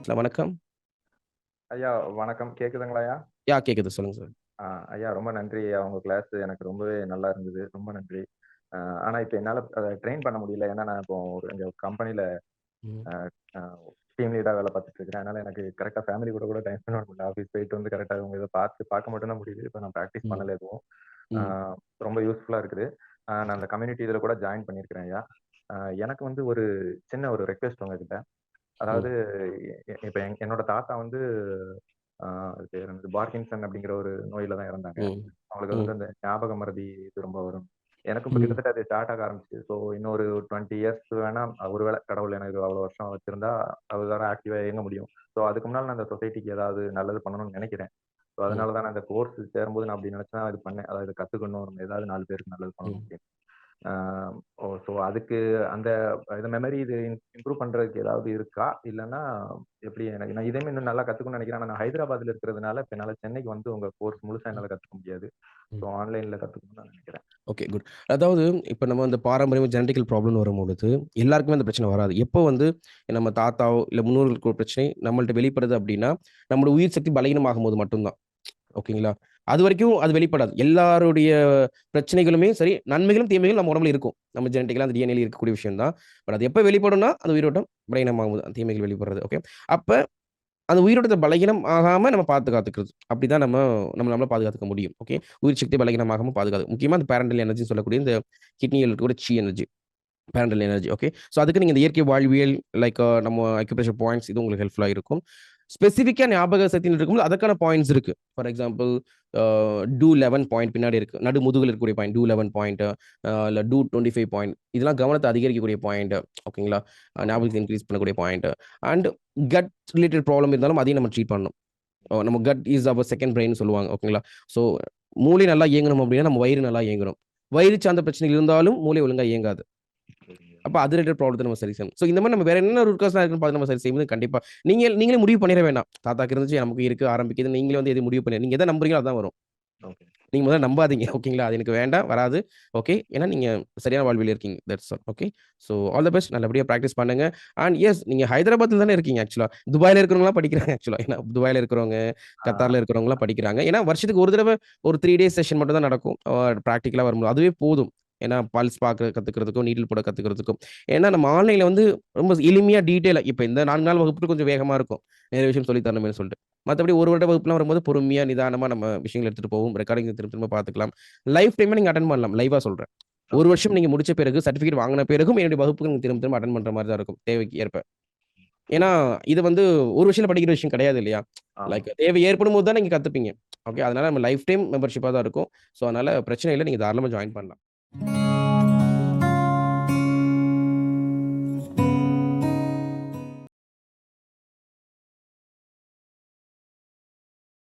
Hello வணக்கம். ஐயா வணக்கம். கேக்குதுங்களா ஐயா? யா கேக்குது. சொல்லுங்க சார். ஐயா ரொம்ப நன்றி. உங்க கிளாஸ் எனக்கு ரொம்பவே நல்லா இருந்தது. ரொம்ப நன்றி. ஆனா இப்ப என்னால அத ட்ரெயின் பண்ண முடியல. ஏன்னா நான் இப்போ ஒரு எங்க கம்பெனில டீம் லீடா வேலை பார்த்துட்டு இருக்கிறேன். அதனால எனக்கு கரெக்ட்டா ஃபேமிலி கூட கூட டைம் பண்ண முடியல. ஆஃபீஸ் போயிட்டு வந்து கரெக்ட்டா உங்க இத பார்த்து பார்க்க மட்டும் தான் முடியுது. இப்ப நான் பிராக்டிஸ். பண்ணல எதுவும். ரொம்ப யூஸ்ஃபுல்லா இருக்குது. நான் அந்த கம்யூனிட்டி இதுல கூட ஜாயின் பண்ணியிருக்கிறேன் ஐயா. எனக்கு வந்து ஒரு சின்ன ஒரு ரெக்வெஸ்ட் உங்ககிட்ட. அதாவது இப்ப என் என்னோட தாத்தா வந்து ஆ அது பேர் என்னது பார்கின்சன் அப்படிங்கிற ஒரு நோயில தான் இறந்தாங்க. அவங்களுக்கு. வந்து அந்த ஞாபக மறதி இது ரொம்ப வரும். எனக்கும். கிட்டத்தட்ட அது ஸ்டார்ட் ஆக ஆரம்பிச்சுது. ஸோ இன்னொரு 20 இயர்ஸ் வேணா ஒருவேளை கடவுள் எனக்கு அவ்வளோ வருஷம் வச்சிருந்தா அதுவர ஆக்டிவா இயங்க முடியும். ஸோ அதுக்கு முன்னால நான் இந்த சொசைட்டிக்கு ஏதாவது நல்லது பண்ணணும்னு நெனைக்கிறேன். ஸோ ம். அதனால தான் நான் இந்த கோர்ஸ் சேரும்போது நான் அப்படி நினைச்சு இது பண்ணேன். அதாவது கத்துக்கணும். ஏதாவது 4 பேருக்கு நல்லது பண்ணணும் ஓ ஸோ அதுக்கு அந்த இந்த மெமரி இது இம்ப்ரூவ் பண்றதுக்கு ஏதாவது இருக்கா? இல்லன்னா எப்படி எனக்கு நான் இதையுமே இன்னும் நல்லா கத்துக்கணும்னு நெனைக்கிறேன். நான் ஹைதராபாத்ல இருக்கிறதுனால இப்ப என்னால சென்னைக்கு வந்து உங்க கோர்ஸ் முழுசா ம். என்னால கத்துக்க முடியாது. ஸோ. ஆன்லைன்ல கத்துக்கணும்னு நான் நெனைக்கிறேன். Okay good. அதாவது இப்ப நம்ம இந்த பாரம்பரியம் ஜெனடிக்கல் ப்ராப்ளம்னு வரும்பொழுது, எல்லாருக்குமே அந்த பிரச்சனை வராது. எப்போ வந்து நம்ம தாத்தாவோ, இல்ல முன்னோர்களுக்கு ஒரு பிரச்சனை நம்மள்ட்ட வெளிப்படுது அப்படின்னா, நம்மளோட உயிர் சக்தி பலகீனமாகும்போது மட்டும் தான். ஓகேங்களா? அது வரைக்கும் அது வெளிப்படாது. எல்லாருடைய பிரச்சனைகளுமே சரி, நன்மைகளும், தீமைகளும் நம்ம உடம்புல இருக்கும். நம்ம ஜெனடிக்கலா அந்த டிஎன்ஏல இருக்கக்கூடிய விஷயம் தான். பட் அது எப்போ வெளிப்படும்னா, அந்த உயிரோட்டம் பலகீனமாகும்போது அந்த தீமைகள் வெளிப்படுறது. ஓகே. அப்போ அந்த உயிரோட்டத்தை பலகீனம் ஆகாமல் நம்ம பாதுகாத்துக்கிறது. அப்படி தான் நம்ம நம்ம நம்மள பாதுகாத்துக்க முடியும். ஓகே. உயிர் சக்தி பலகீனமாகாமல் பாதுகாத்து முக்கியமாக அந்த பேரண்டல் எனர்ஜின்னு சொல்லக்கூடிய இந்த கிட்னியில் இருக்கக்கூடிய chi energy. Parental energy. Okay. So அதுக்கு நீங்கள் இந்த இயற்கை வாழ்வியல் லைக் நம்ம அக்யூப்ரேஷன் பாயிண்ட்ஸ் இது உங்களுக்கு ஹெல்ப்ஃபுல்லாக இருக்கும். ஸ்பெசிஃபிக்காக ஞாபக சக்தின்னு இருக்கும்போது அதற்கான பாயிண்ட்ஸ் இருக்கு. ஃபார் எக்ஸாம்பிள் டூ 11 பாயிண்ட் பின்னாடி இருக்கு. நடு முதுகில் இருக்கக்கூடிய பாயிண்ட் டூ 11 பாயிண்ட் இல்லை டூ டுவெண்ட்டி ஃபைவ் பாயிண்ட் இதெல்லாம் கவனத்தை அதிகரிக்கக்கூடிய பாயிண்ட் ஓகேங்களா? Uh, ஞாபகத்தை இன்க்ரீஸ் பண்ணக்கூடிய point. And gut related problem இருந்தாலும் அதையும் நம்ம ட்ரீட் பண்ணணும். நம்ம gut is our second brain சொல்லுவாங்க. ஓகேங்களா? ஸோ மூளை நல்லா இயங்கணும் அப்படின்னா நம்ம வயிறு நல்லா இயங்கணும். வயிறு சார்ந்த பிரச்சனைகள் இருந்தாலும் மூளை ஒழுங்கா இயங்காது. அப்ப அது ரிலேட்டட் ப்ராப்ளத்த நம்ம சரி செய்யணும். ஸோ இந்த மாரி நம்ம வேற என்ன ரூட் காஸ்லாம் இருக்குன்னு பார்த்து நம்ம சரி செய்யும்போது கண்டிப்பா நீங்க நீங்களே முடிவு பண்ணிற வேண்டாம். தாத்தாக்கு இருந்துச்சு நமக்கு இருக்கு ஆரம்பிக்குது. நீங்களே வந்து எத முடிவு பண்ணி நீங்க எத நம்புறீங்களோ அதான் வரும். ஓகே. நீங்க முதல்ல நம்பாதீங்க. ஓகேங்களா? அது எனக்கு வேண்டாம், வராது. ஓகே. ஏன்னா நீங்க சரியான வாழ்வியல்ல இருக்கீங்க. That's all. Okay. So all the best. நல்லபடியா பிராக்டிஸ் பண்ணுங்க. அண்ட் எஸ் நீங்க ஹைதராபாத்ல தானே இருக்கீங்க ஆக்சுவலா. துபாய்ல இருக்கிறவங்கலாம் படிக்கிறாங்க ஆக்சுவலா. ஏன்னா துபாய்ல இருக்கிறவங்க. கத்தார்ல இருக்கிறவங்கலாம் படிக்கிறாங்க. ஏன்னா வருஷத்துக்கு ஒரு தடவ ஒரு 3 டேஸ் செஷன் மட்டும் தான் நடக்கும். அ பிராக்டிகலா வரும்போது. அதுவே போதும். ஏன்னா பல்ஸ் பார்க்க கத்துக்கிறதுக்கும், நீடில் போட கத்துக்கிறதுக்கும். ஏன்னா நம்ம ஆன்லைன்ல வந்து ரொம்ப எளிமையா டீட்டெயிலா இப்ப இந்த 4 நாள் வகுப்பு கொஞ்சம் வேகமா இருக்கும். நிறைய விஷயம் சொல்லி தரணுமேன்னு சொல்லிட்டு. மத்தபடி ஒரு வருட வகுப்புலாம் வரும்போது பொறுமையா, நிதானமா நம்ம விஷயங்கள எடுத்துட்டு போவோம். ரெக்கார்டிங் திரும்ப திரும்ப பார்த்துக்கலாம். லைஃப் டைமா நீங்க அட்டெண்ட் பண்ணலாம். லைவா சொல்றேன். ஒரு. வருஷம் நீங்க முடிச்ச பிறகு சர்டிஃபிகேட் வாங்குன பிறகும் என்னுடைய வகுப்புக்கு நீங்க திரும்ப திரும்ப அட்டெண்ட் பண்ற மாரி தான் இருக்கும். தேவைக்கு ஏற்ப. ஏன்னா இது வந்து ஒரு வருஷத்துல படிக்கிற விஷயம் கிடையாது இல்லையா? லைக் தேவை ஏற்படும்போது தான் நீங்க கத்துப்பீங்க. ஓகே. அதனால நம்ம லைஃப் டைம் மெம்பர்ஷிப்பா தான் இருக்கும். ஸோ அதனால பிரச்சனை இல்ல. நீங்க தாராளமா ஜாயின் பண்ணலாம். Mm-hmm.